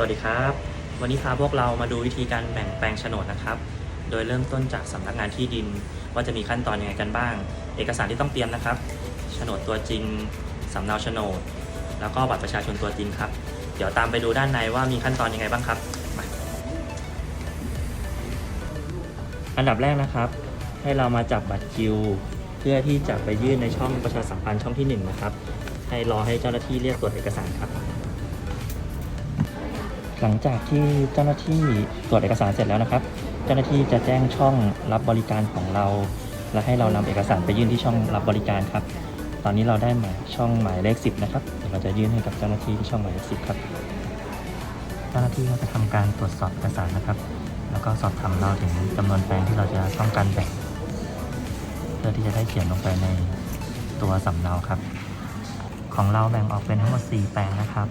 สวัสดีครับ วันนี้พาพวกเรามาดูวิธีการแบ่งแปลงโฉนดนะครับ โดยเริ่มต้นจากสำนักงานที่ดิน ว่าจะมีขั้นตอนยังไงกันบ้าง เอกสารที่ต้องเตรียมนะครับโฉนดตัวจริงสำเนาโฉนด แล้วก็บัตรประชาชนตัวจริงครับ เดี๋ยวตามไปดูด้านในว่ามีขั้นตอนยังไงบ้างครับมาอันดับแรกนะครับ ให้เรามาจับบัตรคิว เพื่อที่จะไปยื่นในช่องประชาสัมพันธ์ช่องที่หนึ่งนะครับให้รอให้เจ้าหน้าที่เรียกตรวจเอกสารครับ หลังจากที่เจ้าหน้าที่ตรวจเอกสารเสร็จแล้วนะครับ เจ้าหน้าที่จะแจ้งช่องรับบริการของเรา และให้เรานำเอกสารไปยื่นที่ช่องรับบริการครับ ตอนนี้เราได้หมายช่องหมายเลข10นะครับเดี๋ยวเราจะยื่นให้กับเจ้าหน้าที่ที่ช่องหมายเลข10ครับ เจ้าหน้าที่ก็จะทำการตรวจสอบเอกสารนะครับ แล้วก็สอบถามเราถึงจำนวนแปลงที่เราจะต้องการแบ่งเพื่อที่จะได้เขียนลงไปในตัวสำเนาครับ ของเราแบ่งออกเป็นทั้งหมด 4 แปลงนะครับ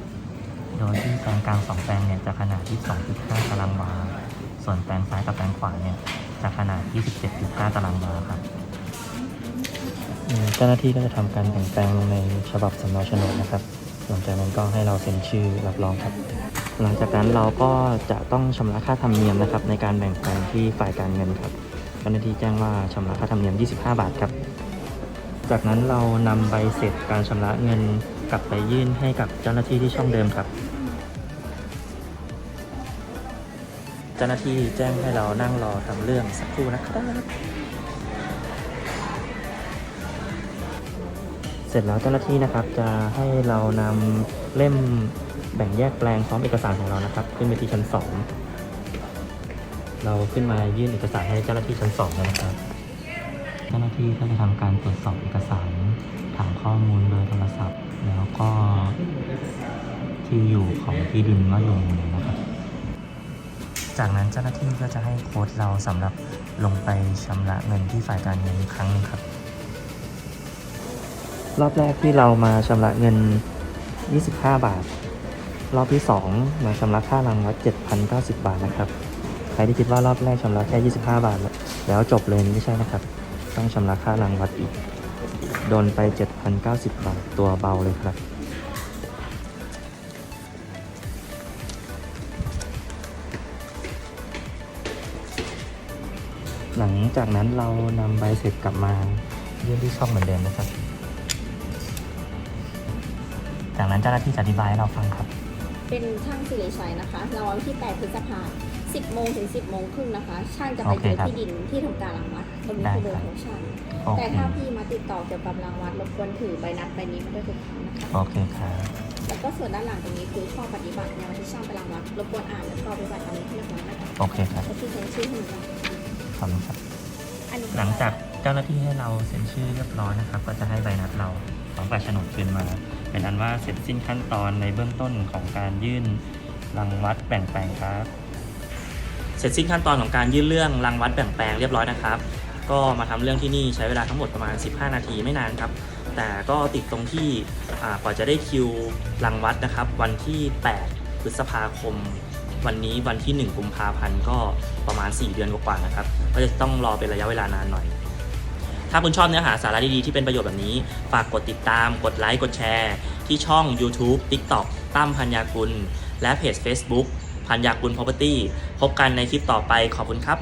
โดยที่แปลงกลาง2แปลงเนี่ยจะขนาด 22.5 ตารางวา ส่วนแปลงซ้ายกับแปลงขวาเนี่ยจะขนาด 27.5 ตารางวาครับเจ้าหน้าที่ก็จะทำการแบ่งแปลงลงในฉบับสำเนาโฉนดนะครับ หลังจากนั้นก็ให้เราเซ็นชื่อรับรองครับ หลังจากนั้นเราก็จะต้องชำระค่าธรรมเนียมนะครับ ในการแบ่งแปลงที่ฝ่ายการเงินครับเจ้าหน้าที่แจ้งว่าชำระค่าธรรมเนียม 25 บาทครับ จากนั้นเรานำใบเสร็จการชำระเงิน กลับไปยื่นให้กับเจ้าหน้าที่ที่ช่องเดิมครับ เจ้าหน้าที่แจ้งให้เรานั่งรอทำเรื่องสักครู่นะครับ เสร็จแล้วเจ้าหน้าที่นะครับจะให้เรานำเล่มแบ่งแยกแปลงพร้อมเอกสารของเรานะครับ ขึ้นไปที่ชั้นสองเราขึ้นมายื่นเอกสารให้เจ้าหน้าที่ชั้นสองเลยนะครับ เจ้าหน้าที่ก็จะทำการตรวจสอบเอกสารถามข้อมูลเบอร์โทรศัพท์แล้วก็ ที่อยู่ของที่ดินว่าอยู่มู่ไหนนะครับ จากนั้นเจ้าหน้าที่ก็จะให้โค้ดเราสำหรับลงไปชำระเงินที่ฝ่ายการเงินอีกครั้งหนึงครับ รอบแรกที่เรามาชำระเงิน 25 บาท รอบที่ 2 มาชำระค่ารังวัด7,090 บาทนะครับ ใครที่คิดว่ารอบแรกชำระแค่ 25 บาท แล้วจบเลยนี่ไม่ใช่นะครับ ต้องชำระค่ารังวัดอีก โดนไป 7,090 บาท ตัวเบาเลยครับ หลังจากนั้นเรานำใบเสร็จกลับมายื่นที่ช่องเหมือนเดิมนะครับ จากนั้นเจ้าหน้าที่จะอธิบายให้เราฟังครับ เป็นช่างสิริชัยนะคะรางวัลที่ 8 พฤษภา10 โมงถึง 10 โมงครึ่งนะคะ ช่างจะไปโอเคเจอครับที่ดินที่ทำการรังวัดตรงนี้ได้คือเบอครับร์ของช่างโอแต่เคถ้าพี่มาติดต่อเกี่ยวกับรังวัดรบกวนถือใบนัดใบนี้มาด้วยทุกครั้งนะคะ โอเคครับ แล้วก็ส่วนด้านหลังตรงนี้คือข้อปฏิบัติในวันที่ช่างไปรังวัดรบกวนอ่านแล้วก็ปฏิบัติตามนี้ให้เรียบร้อยนะคะโอเคครับแล้วพี่เซ็นชื่อให้หนูก่อน ขอบคุณครับอันนี้หลังจากเจ้าหน้าที่ให้เราเซ็นชื่อเรียบร้อยนะครับ ก็จะให้ใบนัดเราพร้อมกับโฉนดคืนมา เป็นอันว่าเสร็จสิ้นขั้นตอนในเบื้องต้นของการยื่นรังวัดแบ่งแปลงครับ เสร็จสิ้นขั้นตอนของการยื่นเรื่องรังวัดแบ่งแปลงเรียบร้อยนะครับ ก็มาทำเรื่องที่นี่ใช้เวลาทั้งหมดประมาณ 15 นาทีไม่นานครับ แต่ก็ติดตรงที่อ่ากว่าจะได้คิวรังวัดนะครับ วันที่ 8 พฤษภาคม วันนี้วันที่ 1 กุมภาพันธ์ก็ประมาณ 4 เดือนกว่าๆนะครับ ก็จะต้องรอเป็นระยะเวลานานหน่อย ถ้าคุณชอบเนื้อหาสาระดีๆที่เป็นประโยชน์แบบนี้ ฝากกดติดตาม กดไลค์ กดแชร์ ที่ช่อง YouTube TikTok ตั้มพัญญากุล และเพจ Facebook พัญญากุล Property พบกันในคลิปต่อไปขอบคุณครับ